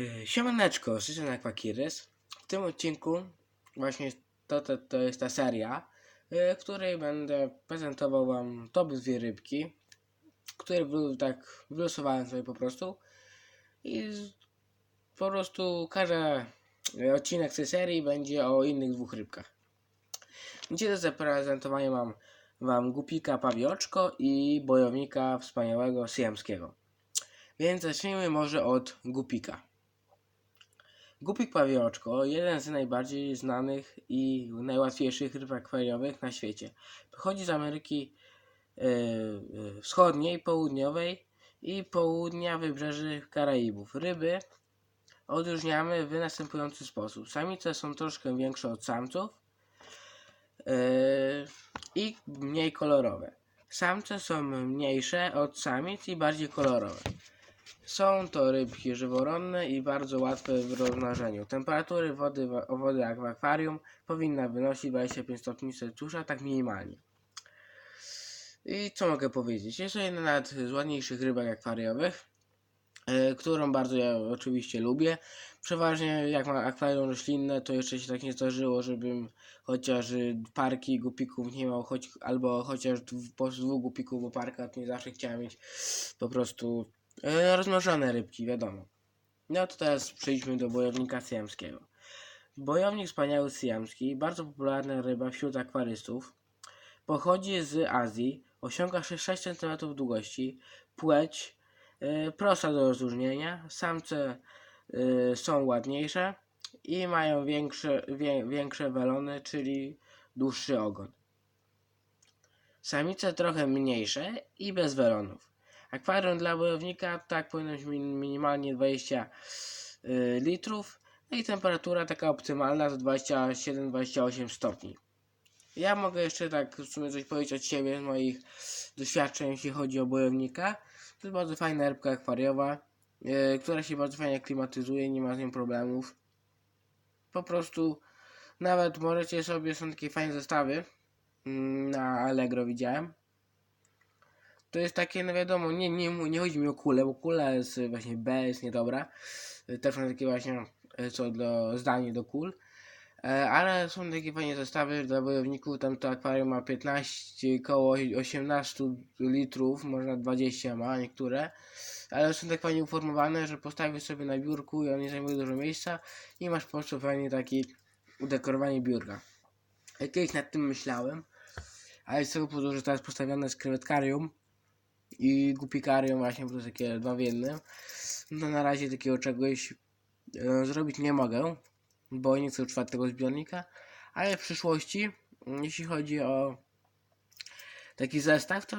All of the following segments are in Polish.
Yy, Siemaneczko, Szyczen Aquakirys. W tym odcinku właśnie to, to, to jest ta seria, yy, w której będę prezentował wam top dwie rybki, które tak wylosowałem sobie po prostu i po prostu każdy odcinek tej serii będzie o innych dwóch rybkach. Dzisiaj do zaprezentowania mam wam gupika pawioczko i bojownika wspaniałego siamskiego. Więc zacznijmy może od gupika. Gupik pawioczko, jeden z najbardziej znanych i najłatwiejszych ryb akwariowych na świecie. Pochodzi z Ameryki e, e, Wschodniej, Południowej i południa wybrzeży Karaibów. Ryby odróżniamy w następujący sposób. Samice są troszkę większe od samców e, i mniej kolorowe. Samce są mniejsze od samic i bardziej kolorowe. Są to rybki żyworonne i bardzo łatwe w rozmnażeniu. Temperatury wody, wody jak w akwarium powinna wynosić 25 stopni Celsjusza, tak minimalnie. I co mogę powiedzieć? Jest to jedna z ładniejszych rybek akwariowych, e, którą bardzo ja oczywiście lubię. Przeważnie jak ma akwarium roślinne, to jeszcze się tak nie zdarzyło, żebym chociaż parki gupików nie miał, choć, albo chociaż dw- po prostu dwóch gupików, bo parka nie zawsze chciałem mieć po prostu rozmnożone rybki, wiadomo. No to teraz przejdźmy do bojownika syjamskiego. Bojownik wspaniały syjamski, bardzo popularna ryba wśród akwarystów. Pochodzi z Azji, osiąga 6 cm długości, płeć e, prosta do rozróżnienia, samce e, są ładniejsze i mają większe, wie, większe welony, czyli dłuższy ogon. Samice trochę mniejsze i bez welonów. Akwarium dla bojownika tak powinno być min- minimalnie 20 y, litrów no i temperatura taka optymalna to 27-28 stopni. Ja mogę jeszcze tak w sumie coś powiedzieć od siebie, z moich doświadczeń, jeśli chodzi o bojownika. To jest bardzo fajna rybka akwariowa, y, która się bardzo fajnie klimatyzuje, nie ma z nią problemów. Po prostu nawet możecie sobie, są takie fajne zestawy mm, na Allegro widziałem. To jest takie, no wiadomo, nie, nie, nie chodzi mi o kulę, bo kula jest właśnie B, jest niedobra. Też są takie właśnie, y, co do zdanie do kul. E, Ale są takie fajne zestawy dla wojowników, tam to akwarium ma 15, koło 18 litrów, można 20 ma niektóre. Ale są tak fajnie uformowane, że postawisz sobie na biurku i one nie zajmują dużo miejsca i masz po prostu fajnie taki udekorowanie biurka. Ja Kiedyś nad tym myślałem, ale z tego powodu, że teraz postawione jest krewetkarium i gupikarium właśnie, po prostu takie dwa w jednym, no na razie takiego czegoś e, zrobić nie mogę, bo nie chcę utrzymać tego zbiornika, ale w przyszłości, jeśli chodzi o taki zestaw, to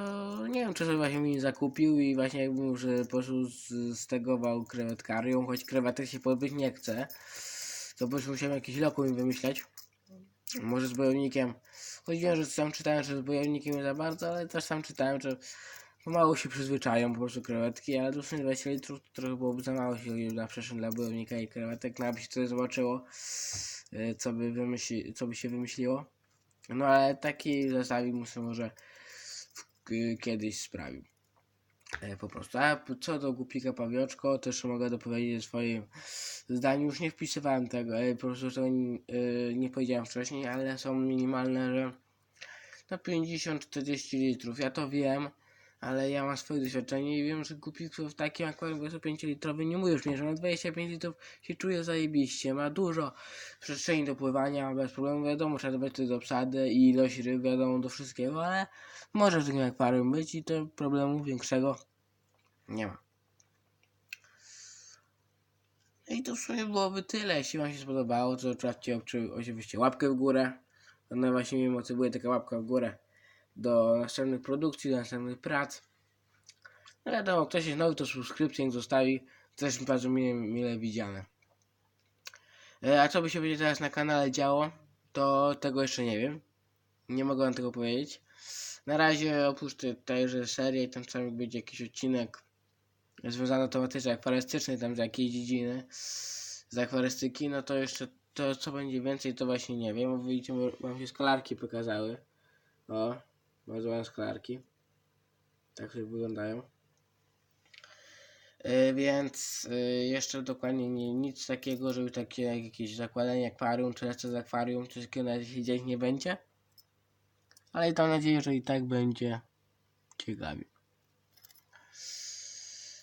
nie wiem, czy sobie właśnie mi zakupił i właśnie jakbym już e, po prostu z- stegował krewetkarium, choć krewetek się pozbyć nie chcę, to po prostu musiałem jakiś lokum wymyśleć. Może z bojownikiem. Choć wiem, że sam czytałem, że z bojownikiem nie za bardzo, ale też sam czytałem, że pomału się przyzwyczają po prostu krewetki, ale to sumie 20 litrów to trochę byłoby za mało się na przestrzeń dla bojownika i krewetek, no aby się to zobaczyło, y, co by, wymyśli, co by się wymyśliło. No ale taki zestawik muszę może w, k- kiedyś sprawił. E, Po prostu. A co do głupika pawioczko, to jeszcze mogę dopowiedzieć w swoim zdaniu. Już nie wpisywałem tego, ale po prostu tego nie, y, nie powiedziałem wcześniej, ale są minimalne, że no 50-40 litrów. Ja to wiem, ale ja mam swoje doświadczenie i wiem, że gupików w takim akwarium 25 litrowy nie mówisz mnie, że na 25 litrów się czuje zajebiście. Ma dużo przestrzeni do pływania, bez problemu. Wiadomo, trzeba dbać do obsady i ilość ryb, wiadomo, do wszystkiego, ale może w takim akwarium być i to problemu większego nie ma. No I to w sumie byłoby tyle. Jeśli Wam się spodobało, to zostawcie oczy- oczywiście łapkę w górę. Ona właśnie mnie motywuje taka łapka w górę do następnych produkcji, do następnych prac. No wiadomo, ktoś jest nowy, to subskrypcję niech zostawi. Też bardzo mile, mile widziane. E, A co by się będzie teraz na kanale działo, to tego jeszcze nie wiem. Nie mogę wam tego powiedzieć. Na razie tej- tejże serii, tam czasami będzie jakiś odcinek związany tematycznie akwarystyczny, tam z jakiejś dziedziny z akwarystyki, no to jeszcze to co będzie więcej, to właśnie nie wiem. Bo Widzicie, wam się skalarki pokazały. O, bardzo ładne skalarki. Tak sobie wyglądają. Y, więc y, jeszcze dokładnie nie, nic takiego, żeby takie jakieś zakładanie akwarium, czy lecę z akwarium, coś takiego na się dziać nie będzie. Ale i mam nadzieję, że i tak będzie ciekawie.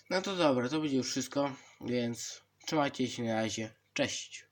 No to dobra, to będzie już wszystko, więc trzymajcie się na razie. Cześć.